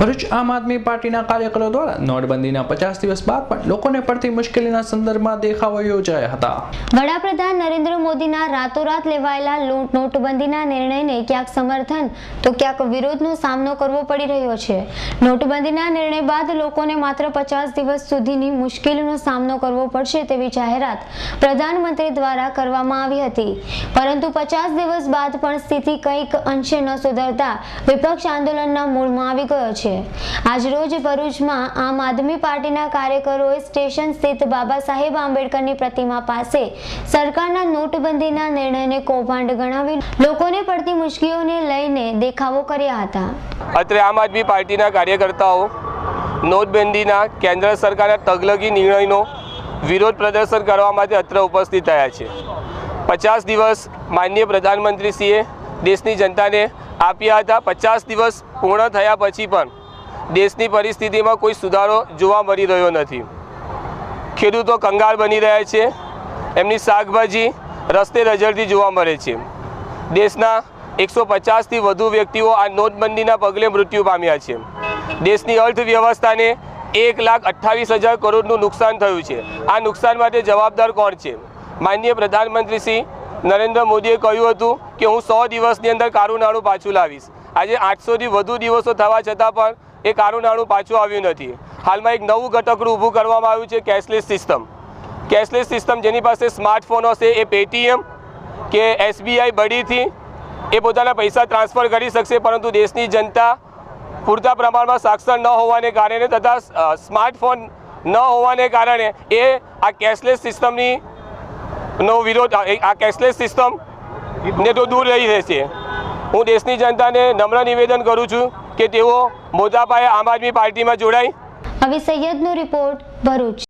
ભરૂચ આમ આદમી પાર્ટીના કાર્યકરો દ્વારા નોટબંધીના પચાસ દિવસ બાદ પણ લોકોને પડતી મુશ્કેલીના સંદર્ભમાં દેખાવો યોજાયા હતા. વડાપ્રધાન નરેન્દ્ર મોદીના રાતોરાત લેવાયેલા નોટબંધીના નિર્ણયને ક્યાંક સમર્થન, તો ક્યાંક વિરોધનો સામનો કરવો પડી રહ્યો છે. નોટબંધીના નિર્ણય બાદ લોકોને માત્ર પચાસ દિવસ સુધીની મુશ્કેલીનો સામનો કરવો પડશે તેવી જાહેરાત પ્રધાનમંત્રી દ્વારા કરવામાં આવી હતી. પરંતુ પચાસ દિવસ બાદ પણ સ્થિતિ કંઈક અંશે ન સુધરતા વિપક્ષ આંદોલનના મૂળમાં આવી ગયો. છે. આજરોજ ભરૂચમાં આમ આદમી પાર્ટીના કાર્યકરોએ સ્ટેશન સ્થિત બાબા સાહેબ આંબેડકરની પ્રતિમા પાસે સરકારના નોટબંધીના નિર્ણયને કૌભાંડ ગણાવી લોકોને પડતી મુશ્કેલીઓને લઈને દેખાવો કર્યા હતા. અત્રે આમ આદમી પાર્ટીના કાર્યકર્તાઓ નોટબંધીના કેન્દ્ર સરકારના તગલગી નિર્ણયનો વિરોધ પ્રદર્શન કરવા માટે અત્રે ઉપસ્થિત થયા છે. પચાસ દિવસ માનનીય પ્રધાનમંત્રીશ્રીએ દેશની જનતાને આપ્યા હતા. પચાસ દિવસ પૂર્ણ થયા પછી પણ દેશની પરિસ્થિતિમાં કોઈ સુધારો જોવા મળી રહ્યો નથી. ખેડૂતો કંગાળ બની રહ્યા છે. એમની શાકભાજી રસ્તે રજડતી જોવા મળે છે. દેશના એકસો પચાસથી વધુ વ્યક્તિઓ આ નોટબંધીના પગલે મૃત્યુ પામ્યા છે. દેશની અર્થવ્યવસ્થાને એક લાખ અઠ્ઠાવીસ હજાર કરોડનું નુકસાન થયું છે. આ નુકસાન માટે જવાબદાર કોણ છે? માનનીય પ્રધાનમંત્રી શ્રી નરેન્દ્ર મોદીએ કહ્યું હતું કે હું સો દિવસની અંદર કારું નાણું પાછું લાવીશ. આજે આઠસોથી વધુ દિવસો થવા છતાં પણ એ કારું નાણું પાછું આવ્યું નથી. હાલમાં એક નવું ઘટકડું ઊભું કરવામાં આવ્યું છે કેશલેસ સિસ્ટમ. કેશલેસ સિસ્ટમ જેની પાસે સ્માર્ટફોન હશે, એ પેટીએમ કે એસબીઆઈ બડીથી એ પોતાના પૈસા ટ્રાન્સફર કરી શકશે, પરંતુ દેશની જનતા પૂરતા પ્રમાણમાં સાક્ષર ન હોવાને કારણે તથા સ્માર્ટફોન ન હોવાને કારણે એ આ કેશલેસ સિસ્ટમની નો વિરોધ આ કેશલેસ સિસ્ટમ ને તો દૂર રહી રહેશે. હું દેશની જનતાને નમ્ર નિવેદન કરું છું કે તેઓ મોટા આમ આદમી પાર્ટીમાં જોડાય. હવે સૈયદનો રિપોર્ટ ભરૂચ.